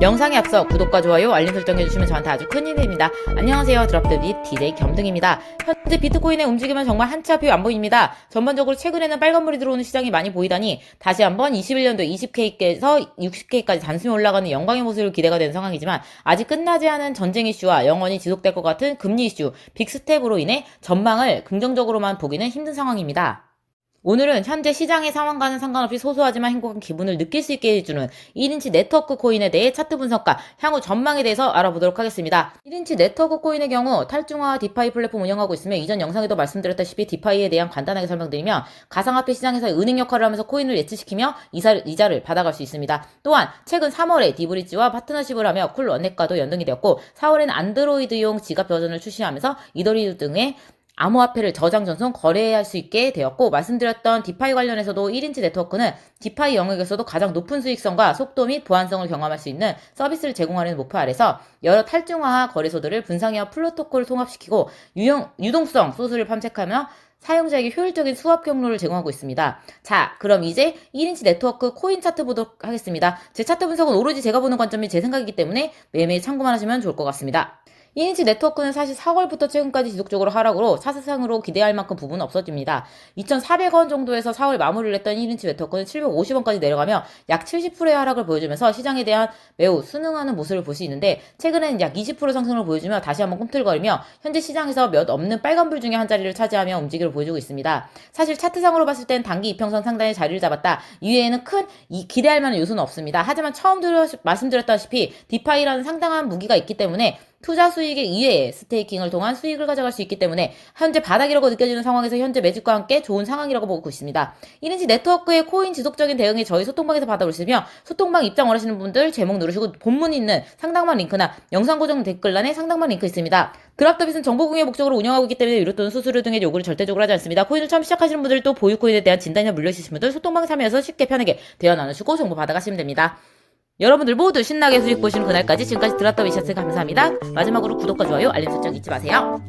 영상에 앞서 구독과 좋아요, 알림 설정 해주시면 저한테 아주 큰 힘이 됩니다. 안녕하세요. 드랍드빗 DJ 겸등입니다. 현재 비트코인의 움직임은 정말 한치 앞이 안 보입니다. 전반적으로 최근에는 빨간물이 들어오는 시장이 많이 보이다니 다시 한번 21년도 20K에서 60K까지 단숨에 올라가는 영광의 모습을 기대가 되는 상황이지만 아직 끝나지 않은 전쟁 이슈와 영원히 지속될 것 같은 금리 이슈, 빅스텝으로 인해 전망을 긍정적으로만 보기는 힘든 상황입니다. 오늘은 현재 시장의 상황과는 상관없이 소소하지만 행복한 기분을 느낄 수 있게 해주는 1인치 네트워크 코인에 대해 차트 분석과 향후 전망에 대해서 알아보도록 하겠습니다. 1인치 네트워크 코인의 경우 탈중화 디파이 플랫폼 운영하고 있으며 이전 영상에도 말씀드렸다시피 디파이에 대한 간단하게 설명드리면 가상화폐 시장에서 은행 역할을 하면서 코인을 예치시키며 이사를, 이자를 받아갈 수 있습니다. 또한 최근 3월에 디브리지와 파트너십을 하며 쿨 원넷과도 연동이 되었고 4월에는 안드로이드용 지갑 버전을 출시하면서 이더리움 등의 암호화폐를 저장 전송 거래할 수 있게 되었고 말씀드렸던 디파이 관련해서도 1인치 네트워크는 디파이 영역에서도 가장 높은 수익성과 속도 및 보안성을 경험할 수 있는 서비스를 제공하는 목표 아래서 여러 탈중화 거래소들을 분상형 플로토콜을 통합시키고 유용, 유동성 소스를 탐색하며 사용자에게 효율적인 수합 경로를 제공하고 있습니다. 자, 그럼 이제 1인치 네트워크 코인 차트 보도록 하겠습니다. 제 차트 분석은 오로지 제가 보는 관점이 제 생각이기 때문에 매일매일 참고만 하시면 좋을 것 같습니다. 1인치 네트워크는 사실 4월부터 최근까지 지속적으로 하락으로 사슬상으로 기대할 만큼 부분은 없어집니다. 2,400원 정도에서 4월 마무리를 했던 1인치 네트워크는 750원까지 내려가며 약 70%의 하락을 보여주면서 시장에 대한 매우 순응하는 모습을 볼 수 있는데 최근에는 약 20% 상승을 보여주며 다시 한번 꿈틀거리며 현재 시장에서 몇 없는 빨간불 중에 한 자리를 차지하며 움직임을 보여주고 있습니다. 사실 차트상으로 봤을 땐 단기 이평선 상단에 자리를 잡았다. 이외에는 큰 이- 기대할 만한 요소는 없습니다. 하지만 처음 말씀드렸다시피 디파이라는 상당한 무기가 있기 때문에 투자 수익의 이외에 스테이킹을 통한 수익을 가져갈 수 있기 때문에 현재 바닥이라고 느껴지는 상황에서 현재 매집과 함께 좋은 상황이라고 보고 있습니다. 1인치 네트워크의 코인 지속적인 대응이 저희 소통방에서 있으며 소통방 입장 원하시는 분들 제목 누르시고 본문 있는 상당만 링크나 영상 고정 댓글란에 상당만 링크 있습니다. 드랍더빗은 정보 공유의 목적으로 운영하고 있기 때문에 유료 또는 수수료 등의 요구를 절대적으로 하지 않습니다. 코인을 처음 시작하시는 분들 또 보유 코인에 대한 진단이나 물려 있으신 분들 소통방 참여해서 쉽게 편하게 대화 나누시고 정보 받아가시면 됩니다. 여러분들 모두 신나게 수익 보시는 그날까지 지금까지 드랍더빗이었으니 감사합니다. 마지막으로 구독과 좋아요, 알림 설정 잊지 마세요.